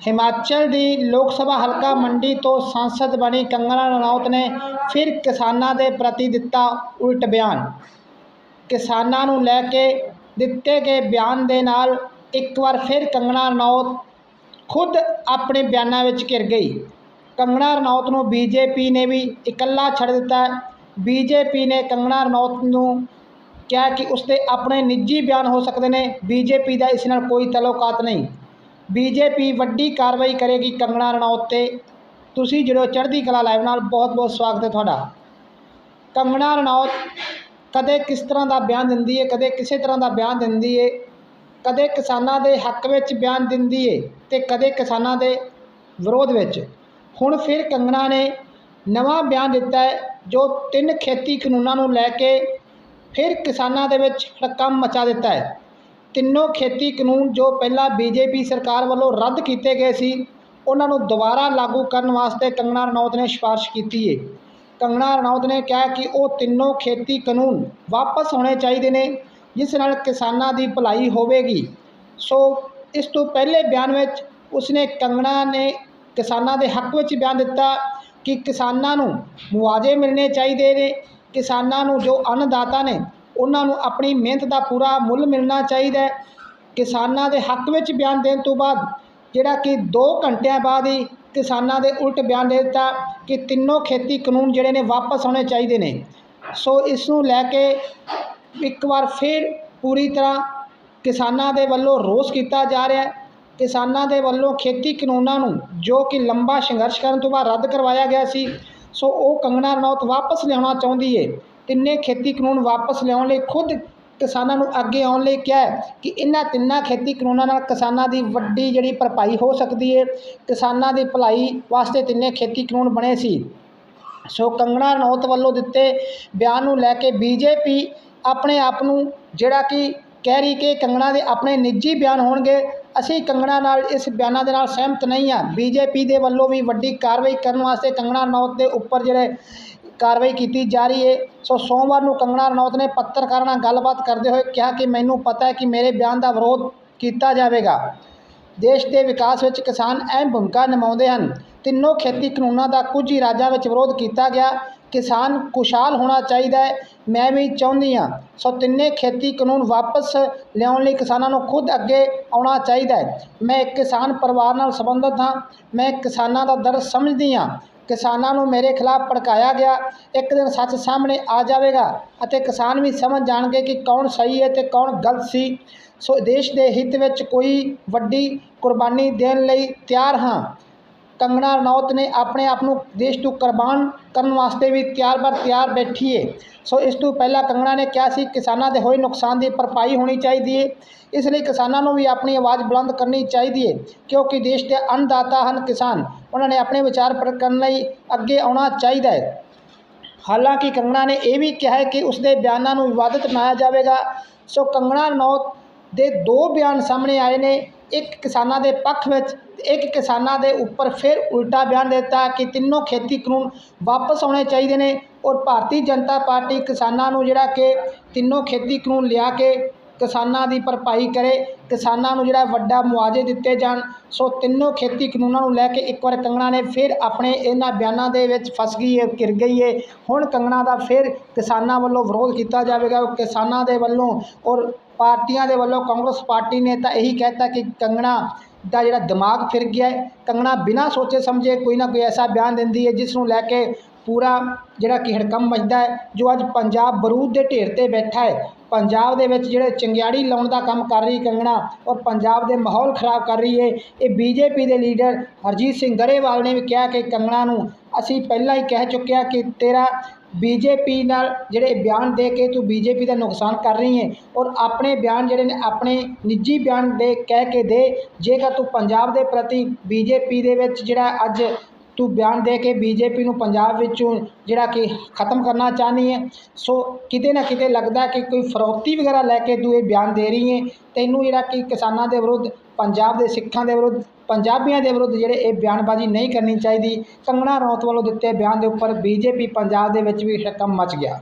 ਹਿਮਾਚਲ ਦੀ ਲੋਕ ਸਭਾ ਹਲਕਾ ਮੰਡੀ ਤੋਂ ਸੰਸਦ ਬਣੀ ਕੰਗਣਾ ਰਣੌਤ ਨੇ ਫਿਰ ਕਿਸਾਨਾਂ ਦੇ ਪ੍ਰਤੀ ਦਿੱਤਾ ਉਲਟ ਬਿਆਨ। ਕਿਸਾਨਾਂ ਨੂੰ ਲੈ ਕੇ ਦਿੱਤੇ ਗਏ ਬਿਆਨ ਦੇ ਨਾਲ ਇੱਕ ਵਾਰ ਫਿਰ ਕੰਗਣਾ ਰਣੌਤ ਖੁਦ ਆਪਣੇ ਬਿਆਨਾਂ ਵਿੱਚ ਘਿਰ ਗਈ। ਕੰਗਣਾ ਰਣੌਤ ਨੂੰ ਬੀਜੇਪੀ ਨੇ ਵੀ ਇਕੱਲਾ ਛੱਡ ਦਿੱਤਾ। ਬੀਜੇਪੀ ਨੇ ਕੰਗਣਾ ਰਣੌਤ ਨੂੰ ਕਿਹਾ ਕਿ ਉਸਦੇ ਆਪਣੇ ਨਿੱਜੀ ਬਿਆਨ ਹੋ ਸਕਦੇ ਨੇ। ਬੀਜੇਪੀ ਦਾ ਇਸ ਨਾਲ ਕੋਈ ਤਲੋਕਾਤ ਨਹੀਂ। ਬੀਜੇਪੀ ਵੱਡੀ ਕਾਰਵਾਈ ਕਰੇਗੀ ਕੰਗਣਾ ਰਣੌਤ ਤੇ। ਤੁਸੀਂ ਜਿਹੜੋ ਚੜ੍ਹਦੀ ਕਲਾ ਲਾਈਵ ਨਾਲ। ਬਹੁਤ ਬਹੁਤ ਸਵਾਗਤ ਹੈ ਤੁਹਾਡਾ। ਕੰਗਣਾ ਰਣੌਤ ਕਦੇ ਕਿਸ ਤਰ੍ਹਾਂ ਦਾ ਬਿਆਨ ਦਿੰਦੀ ਹੈ ਕਦੇ ਕਿਸੇ ਤਰ੍ਹਾਂ ਦਾ ਬਿਆਨ ਦਿੰਦੀ ਹੈ ਕਦੇ ਕਿਸਾਨਾਂ ਦੇ ਹੱਕ ਵਿੱਚ ਬਿਆਨ ਦਿੰਦੀ ਹੈ ਤੇ ਕਦੇ ਕਿਸਾਨਾਂ ਦੇ ਵਿਰੋਧ ਵਿੱਚ? ਹੁਣ ਫਿਰ ਕੰਗਣਾ ਨੇ ਨਵਾਂ ਬਿਆਨ ਦਿੱਤਾ ਹੈ ਜੋ ਤਿੰਨ ਖੇਤੀ ਕਾਨੂੰਨਾਂ ਨੂੰ ਲੈ ਕੇ ਫਿਰ ਕਿਸਾਨਾਂ ਦੇ ਵਿੱਚ ਹੜਕੰਪ ਮਚਾ ਦਿੱਤਾ ਹੈ ਤਿੰਨੋਂ ਖੇਤੀ ਕਾਨੂੰਨ ਜੋ ਪਹਿਲਾਂ ਬੀਜੇਪੀ ਸਰਕਾਰ ਵੱਲੋਂ ਰੱਦ ਕੀਤੇ ਗਏ ਸੀ, ਉਹਨਾਂ ਨੂੰ ਦੁਬਾਰਾ ਲਾਗੂ ਕਰਨ ਵਾਸਤੇ ਕੰਗਣਾ ਰਣੌਤ ਨੇ ਸਿਫਾਰਿਸ਼ ਕੀਤੀ ਹੈ ਕੰਗਣਾ ਰਣੌਤ ਨੇ ਕਿਹਾ ਕਿ ਉਹ ਤਿੰਨੋਂ ਖੇਤੀ ਕਾਨੂੰਨ ਵਾਪਸ ਹੋਣੇ ਚਾਹੀਦੇ ਨੇ, ਜਿਸ ਨਾਲ ਕਿਸਾਨਾਂ ਦੀ ਭਲਾਈ ਹੋਵੇਗੀ। ਸੋ, ਇਸ ਤੋਂ ਪਹਿਲੇ ਬਿਆਨ ਵਿੱਚ ਉਸਨੇ ਕੰਗਣਾ ਨੇ ਕਿਸਾਨਾਂ ਦੇ ਹੱਕ ਵਿੱਚ ਬਿਆਨ ਦਿੱਤਾ ਕਿ ਕਿਸਾਨਾਂ ਨੂੰ ਮੁਆਵਜ਼ੇ ਮਿਲਣੇ ਚਾਹੀਦੇ ਨੇ, ਕਿਸਾਨਾਂ ਨੂੰ ਜੋ ਅੰਨਦਾਤਾ ਨੇ ਉਹਨਾਂ ਨੂੰ ਆਪਣੀ ਮਿਹਨਤ ਦਾ ਪੂਰਾ ਮੁੱਲ ਮਿਲਣਾ ਚਾਹੀਦਾ ਹੈ। ਕਿਸਾਨਾਂ ਦੇ ਹੱਕ ਵਿੱਚ ਬਿਆਨ ਦੇਣ ਤੋਂ ਬਾਅਦ, ਜਿਹੜਾ ਕਿ 2 ਘੰਟਿਆਂ ਬਾਅਦ ਹੀ ਕਿਸਾਨਾਂ ਦੇ ਉਲਟ ਬਿਆਨ ਦੇ ਦਿੱਤਾ ਕਿ ਤਿੰਨੋਂ ਖੇਤੀ ਕਾਨੂੰਨ ਜਿਹੜੇ ਨੇ ਵਾਪਸ ਹੋਣੇ ਚਾਹੀਦੇ ਨੇ। ਸੋ ਇਸ ਨੂੰ ਲੈ ਕੇ ਇੱਕ ਵਾਰ ਫਿਰ ਪੂਰੀ ਤਰ੍ਹਾਂ ਕਿਸਾਨਾਂ ਦੇ ਵੱਲੋਂ ਰੋਸ ਕੀਤਾ ਜਾ ਰਿਹਾ ਹੈ। ਕਿਸਾਨਾਂ ਦੇ ਵੱਲੋਂ ਖੇਤੀ ਕਾਨੂੰਨਾਂ ਨੂੰ ਜੋ ਕਿ ਲੰਬਾ ਸੰਘਰਸ਼ ਕਰਨ ਤੋਂ ਬਾਅਦ ਰੱਦ ਕਰਵਾਇਆ ਗਿਆ ਸੀ, ਸੋ ਉਹ ਕੰਗਣਾ ਰਣੌਤ ਵਾਪਸ ਲਿਆਉਣਾ ਚਾਹੁੰਦੀ ਹੈ ਤਿੰਨੇ ਖੇਤੀ ਕਾਨੂੰਨ ਵਾਪਸ ਲਿਆਉਣ ਲਈ ਖੁਦ ਕਿਸਾਨਾਂ ਨੂੰ ਅੱਗੇ ਆਉਣ ਲਈ ਕਿਹਾ ਕਿ ਇਹਨਾਂ ਤਿੰਨਾਂ ਖੇਤੀ ਕਾਨੂੰਨਾਂ ਨਾਲ ਕਿਸਾਨਾਂ ਦੀ ਵੱਡੀ ਜਿਹੜੀ ਭਰਪਾਈ ਹੋ ਸਕਦੀ ਹੈ। ਕਿਸਾਨਾਂ ਦੀ ਭਲਾਈ ਵਾਸਤੇ ਤਿੰਨੇ ਖੇਤੀ ਕਾਨੂੰਨ ਬਣੇ ਸੀ। ਸੋ ਕੰਗਣਾ ਰਣੌਤ ਵੱਲੋਂ ਦਿੱਤੇ ਬਿਆਨ ਨੂੰ ਲੈ ਕੇ ਬੀਜੇਪੀ ਆਪਣੇ ਆਪ ਨੂੰ ਜਿਹੜਾ ਕਿ ਕਹਿ ਰਹੀ ਕਿ ਕੰਗਣਾ ਦੇ ਆਪਣੇ ਨਿੱਜੀ ਬਿਆਨ ਹੋਣਗੇ, ਅਸੀਂ ਕੰਗਣਾ ਨਾਲ ਇਸ ਬਿਆਨਾਂ ਦੇ ਨਾਲ ਸਹਿਮਤ ਨਹੀਂ ਹਾਂ। ਬੀਜੇਪੀ ਦੇ ਵੱਲੋਂ ਵੀ ਵੱਡੀ ਕਾਰਵਾਈ ਕਰਨ ਵਾਸਤੇ ਕੰਗਣਾ ਰਣੌਤ ਦੇ ਉੱਪਰ ਜਿਹੜੇ ਕਾਰਵਾਈ ਕੀਤੀ ਜਾ ਰਹੀ ਹੈ। ਸੋ ਸੋਮਵਾਰ ਨੂੰ ਕੰਗਣਾ ਰਣੌਤ ਨੇ ਪੱਤਰਕਾਰਾਂ ਨਾਲ ਗੱਲਬਾਤ ਕਰਦੇ ਹੋਏ ਕਿਹਾ ਕਿ ਮੈਨੂੰ ਪਤਾ ਹੈ ਕਿ ਮੇਰੇ ਬਿਆਨ ਦਾ ਵਿਰੋਧ ਕੀਤਾ ਜਾਵੇਗਾ। ਦੇਸ਼ ਦੇ ਵਿਕਾਸ ਵਿੱਚ ਕਿਸਾਨ ਅਹਿਮ ਭੂਮਿਕਾ ਨਿਭਾਉਂਦੇ ਹਨ। ਤਿੰਨੋਂ ਖੇਤੀ ਕਾਨੂੰਨਾਂ ਦਾ ਕੁਝ ਹੀ ਰਾਜਾਂ ਵਿੱਚ ਵਿਰੋਧ ਕੀਤਾ ਗਿਆ। ਕਿਸਾਨ ਖੁਸ਼ਹਾਲ ਹੋਣਾ ਚਾਹੀਦਾ ਹੈ। ਮੈਂ ਵੀ ਚਾਹੁੰਦੀ ਹਾਂ। ਸੋ ਤਿੰਨੇ ਖੇਤੀ ਕਾਨੂੰਨ ਵਾਪਸ ਲਿਆਉਣ ਲਈ ਕਿਸਾਨਾਂ ਨੂੰ ਖੁਦ ਅੱਗੇ ਆਉਣਾ ਚਾਹੀਦਾ ਹੈ। ਮੈਂ ਇੱਕ ਕਿਸਾਨ ਪਰਿਵਾਰ ਨਾਲ ਸੰਬੰਧਿਤ ਹਾਂ। ਮੈਂ ਕਿਸਾਨਾਂ ਦਾ ਦਰਦ ਸਮਝਦੀ ਹਾਂ। ਕਿਸਾਨਾਂ ਨੂੰ ਮੇਰੇ ਖਿਲਾਫ ਭੜਕਾਇਆ ਗਿਆ। ਇੱਕ ਦਿਨ ਸੱਚ ਸਾਹਮਣੇ ਆ ਜਾਵੇਗਾ ਅਤੇ ਕਿਸਾਨ ਵੀ ਸਮਝ ਜਾਣਗੇ ਕਿ ਕੌਣ ਸਹੀ ਹੈ ਤੇ ਕੌਣ ਗਲਤ ਸੀ। ਸੋ ਦੇਸ਼ ਦੇ ਹਿੱਤ ਵਿੱਚ ਕੋਈ ਵੱਡੀ ਕੁਰਬਾਨੀ ਦੇਣ ਲਈ ਤਿਆਰ ਹਾਂ। ਕੰਗਣਾ ਰਣੌਤ ਨੇ ਆਪਣੇ ਆਪ ਨੂੰ ਦੇਸ਼ ਤੋਂ ਕੁਰਬਾਨ ਕਰਨ ਵਾਸਤੇ ਵੀ ਤਿਆਰ ਬਰ ਤਿਆਰ ਬੈਠੀ ਹੈ ਸੋ ਇਸ ਤੋਂ ਪਹਿਲਾਂ ਕੰਗਣਾ ਨੇ ਕਿਹਾ ਸੀ ਕਿਸਾਨਾਂ ਦੇ ਹੋਏ ਨੁਕਸਾਨ ਦੀ ਭਰਪਾਈ ਹੋਣੀ ਚਾਹੀਦੀ ਹੈ ਇਸ ਲਈ ਕਿਸਾਨਾਂ ਨੂੰ ਵੀ ਆਪਣੀ ਆਵਾਜ਼ ਬੁਲੰਦ ਕਰਨੀ ਚਾਹੀਦੀ ਹੈ ਕਿਉਂਕਿ ਦੇਸ਼ ਦੇ ਅੰਨਦਾਤਾ ਹਨ ਕਿਸਾਨ ਉਹਨਾਂ ਨੇ ਆਪਣੇ ਵਿਚਾਰ ਪ੍ਰਗਟ ਕਰਨ ਲਈ ਅੱਗੇ ਆਉਣਾ ਚਾਹੀਦਾ ਹੈ ਹਾਲਾਂਕਿ ਕੰਗਣਾ ਨੇ ਇਹ ਵੀ ਕਿਹਾ ਹੈ ਕਿ ਉਸਦੇ ਬਿਆਨਾਂ ਨੂੰ ਵਿਵਾਦਿਤ ਬਣਾਇਆ ਜਾਵੇਗਾ ਸੋ ਕੰਗਣਾ ਰਣੌਤ ਦੇ ਦੋ ਬਿਆਨ ਸਾਹਮਣੇ ਆਏ ਨੇ ਇੱਕ ਕਿਸਾਨਾਂ ਦੇ ਪੱਖ ਵਿੱਚ, ਇੱਕ ਕਿਸਾਨਾਂ ਦੇ ਉੱਪਰ ਫਿਰ ਉਲਟਾ ਬਿਆਨ ਦਿੱਤਾ ਕਿ ਤਿੰਨੋਂ ਖੇਤੀ ਕਾਨੂੰਨ ਵਾਪਸ ਆਉਣੇ ਚਾਹੀਦੇ ਨੇ ਔਰ ਭਾਰਤੀ ਜਨਤਾ ਪਾਰਟੀ ਕਿਸਾਨਾਂ ਨੂੰ ਜਿਹੜਾ ਕਿ ਤਿੰਨੋਂ ਖੇਤੀ ਕਾਨੂੰਨ ਲਿਆ ਕੇ ਕਿਸਾਨਾਂ ਦੀ ਭਰਪਾਈ ਕਰੇ, ਕਿਸਾਨਾਂ ਨੂੰ ਜਿਹੜਾ ਵੱਡਾ ਮੁਆਵਜ਼ੇ ਦਿੱਤੇ ਜਾਣ, ਸੋ ਤਿੰਨੋਂ ਖੇਤੀ ਕਾਨੂੰਨਾਂ ਨੂੰ ਲੈ ਕੇ ਇੱਕ ਵਾਰ ਕੰਗਣਾ ਨੇ ਫਿਰ ਆਪਣੇ ਇਹਨਾਂ ਬਿਆਨਾਂ ਦੇ ਵਿੱਚ ਫਸ ਗਈ ਹੈ ਕਿਰ ਗਈ ਹੈ। ਹੁਣ ਕੰਗਣਾ ਦਾ ਫਿਰ ਕਿਸਾਨਾਂ ਵੱਲੋਂ ਵਿਰੋਧ ਕੀਤਾ ਜਾਵੇਗਾ ਕਿਸਾਨਾਂ ਦੇ ਵੱਲੋਂ ਔਰ ਪਾਰਟੀਆਂ ਦੇ ਵੱਲੋਂ ਕਾਂਗਰਸ ਪਾਰਟੀ ਨੇ ਤਾਂ ਇਹੀ ਕਹਿਤਾ ਕਿ ਕੰਗਣਾ ਦਾ ਜਿਹੜਾ ਦਿਮਾਗ ਫਿਰ ਗਿਆ ਹੈ। ਕੰਗਣਾ ਬਿਨਾਂ ਸੋਚੇ ਸਮਝੇ ਕੋਈ ਨਾ ਕੋਈ ਐਸਾ ਬਿਆਨ ਦਿੰਦੀ ਹੈ, ਜਿਸ ਨੂੰ ਲੈ ਕੇ ਪੂਰਾ ਜਿਹੜਾ ਕਿ ਹੜਕੰਮ ਮਚਦਾ ਹੈ, ਜੋ ਅੱਜ ਪੰਜਾਬ ਬਰੂਦ ਦੇ ਢੇਰ ਤੇ ਬੈਠਾ ਹੈ। ਪੰਜਾਬ ਦੇ ਵਿੱਚ ਜਿਹੜੇ ਚੰਗਿਆੜੀ ਲਾਉਣ ਦਾ ਕੰਮ ਕਰ ਰਹੀ ਕੰਗਣਾ ਔਰ ਪੰਜਾਬ ਦੇ ਮਾਹੌਲ ਖਰਾਬ ਕਰ ਰਹੀ ਹੈ, ਇਹ ਬੀਜੇਪੀ ਦੇ ਲੀਡਰ ਹਰਜੀਤ ਸਿੰਘ ਗਰੇਵਾਲ ਨੇ ਵੀ ਕਿਹਾ ਕਿ ਕੰਗਣਾ ਨੂੰ ਅਸੀਂ ਪਹਿਲਾਂ ਹੀ ਕਹਿ ਚੁੱਕਿਆ ਕਿ ਤੇਰਾ ਬੀਜੇਪੀ ਨਾਲ ਜਿਹੜੇ ਬਿਆਨ ਦੇ ਕੇ ਤੂੰ ਬੀਜੇਪੀ ਦਾ ਨੁਕਸਾਨ ਕਰ ਰਹੀ ਹੈ ਔਰ ਆਪਣੇ ਬਿਆਨ ਜਿਹੜੇ ਨੇ, ਆਪਣੇ ਨਿੱਜੀ ਬਿਆਨ ਦੇ ਕਹਿ ਕੇ ਦੇ, ਜੇਕਰ ਤੂੰ ਪੰਜਾਬ ਦੇ ਪ੍ਰਤੀ ਬੀਜੇਪੀ ਦੇ ਵਿੱਚ ਜਿਹੜਾ ਅੱਜ ਤੂੰ ਬਿਆਨ ਦੇ ਕੇ ਬੀਜੇਪੀ ਨੂੰ ਪੰਜਾਬ ਵਿੱਚੋਂ ਜਿਹੜਾ ਕਿ ਖਤਮ ਕਰਨਾ ਚਾਹਨੀ ਹੈ, ਸੋ ਕਿਤੇ ਨਾ ਕਿਤੇ ਲੱਗਦਾ ਕਿ ਕੋਈ ਫਰੋਤੀ ਵਗੈਰਾ ਲੈ ਕੇ ਤੂੰ ਇਹ ਬਿਆਨ ਦੇ ਰਹੀ ਹੈ। ਤੈਨੂੰ ਜਿਹੜਾ ਕਿ ਕਿਸਾਨਾਂ ਦੇ ਵਿਰੁੱਧ, ਪੰਜਾਬ ਦੇ ਸਿੱਖਾਂ ਦੇ ਵਿਰੁੱਧ, ਪੰਜਾਬੀਆਂ ਦੇ ਵਿਰੁੱਧ ਜਿਹੜੇ ਇਹ ਬਿਆਨਬਾਜ਼ੀ ਨਹੀਂ ਕਰਨੀ ਚਾਹੀਦੀ, ਕੰਗਣਾ ਰੌਤ ਵੱਲੋਂ ਦਿੱਤੇ ਬਿਆਨ ਦੇ ਉੱਪਰ ਬੀਜੇਪੀ ਪੰਜਾਬ ਦੇ ਵਿੱਚ ਵੀ ਹਕਮ ਮਚ ਗਿਆ।